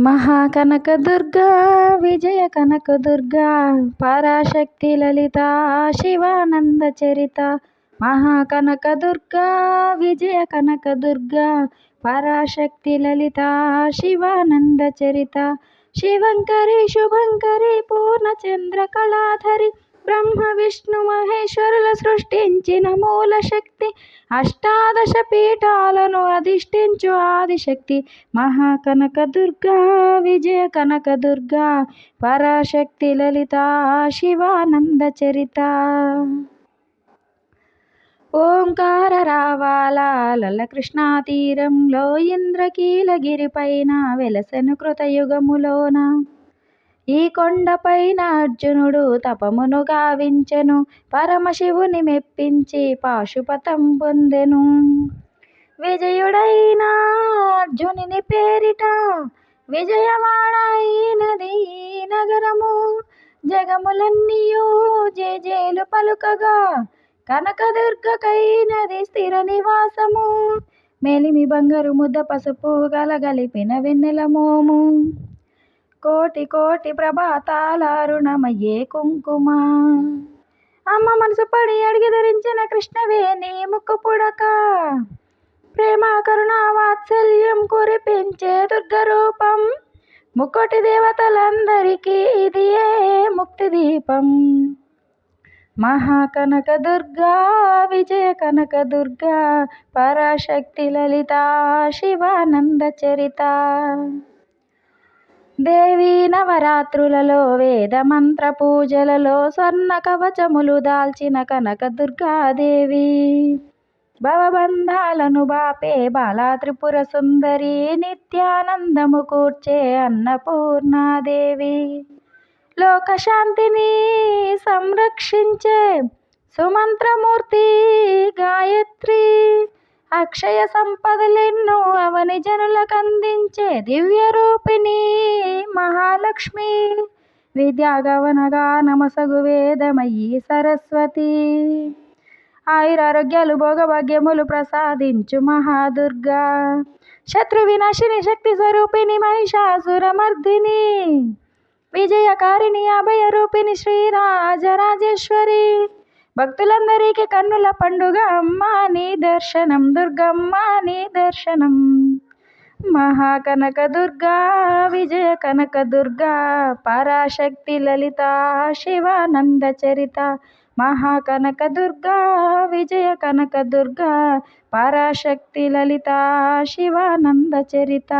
మహాకనక దుర్గా విజయ కనక దుర్గా పరాశక్తి లలిత శివానంద చరిత. మహాకనక దుర్గా విజయ కనక దుర్గా పరాశక్తి లలిత శివానంద చరిత. శివంకరి శుభంకరి పూర్ణచంద్ర కళాధరి బ్రహ్మ విష్ణు మహేశ్వరుల సృష్టించిన మూల శక్తి. అష్టాదశ పీఠాలను అధిష్ఠించు ఆదిశక్తి. మహాకనక దుర్గా విజయ కనక దుర్గా పరాశక్తి లలిత శివానంద చరిత. ఓంకార రావాల లల తీరంలో ఇంద్రకీలగిరి పైన వెలసెను కృతయుగములోన. ఈ కొండపైన అర్జునుడు తపమును గావించెను పరమశివుని మెప్పించి పాశుపతం పొందెను. విజయుడైన అర్జునిని పేరిట విజయవాడైనది ఈ నగరము. జగములన్నీయు జేజేలు పలుకగా కనకదుర్గకైనది స్థిర నివాసము. మేలిమి బంగారు ముద్ద పసుపు గలగలిపిన వెన్నెల మోము. కోటి కోటి ప్రభాతాల అరుణమయ్యే కుంకుమ. అమ్మ మనసు పడి అడిగి ధరించిన కృష్ణవేణి ముక్కు పుడక. ప్రేమ కరుణ వాత్సల్యం కురిపించే దుర్గ రూపం. ముక్కోటి దేవతలందరికీ ఇది ఏ ముక్తి దీపం. మహాకనక దుర్గా విజయ కనక దుర్గా పరాశక్తి లలిత శివానంద చరిత. దేవి నవరాత్రులలో వేద మంత్ర పూజలలో స్వర్ణ కవచములు దాల్చిన కనక దుర్గాదేవి. భవబంధాలను బాపే బాలా త్రిపుర సుందరి నిత్యానందము కూర్చే అన్నపూర్ణాదేవి. లోకశాంతిని సంరక్షించే సుమంత్రమూర్తి గాయత్రి. అక్షయ సంపదలెన్నో అవని జనులకు అందించే దివ్య రూపిణి మహాలక్ష్మి. విద్యాగవనగా నమసగు వేదమయ్యి సరస్వతి. ఆయురారోగ్యాలు భోగభాగ్యములు ప్రసాదించు మహాదుర్గా. శత్రు వినాశిని శక్తి స్వరూపిణి మహిషాసురమర్దిని. విజయకారిణి అభయ రూపిణి శ్రీరాజరాజేశ్వరి భక్తులందరికీ కన్నుల పండుగ. అమ్మ నీ దర్శనం. దుర్గమ్మ నీ దర్శనం. మహాకనక దుర్గా విజయ కనక దుర్గా పరాశక్తి లలిత శివానంద చరిత. మహాకనక దుర్గా విజయ కనక దుర్గా పరాశక్తి లలిత శివానంద చరిత.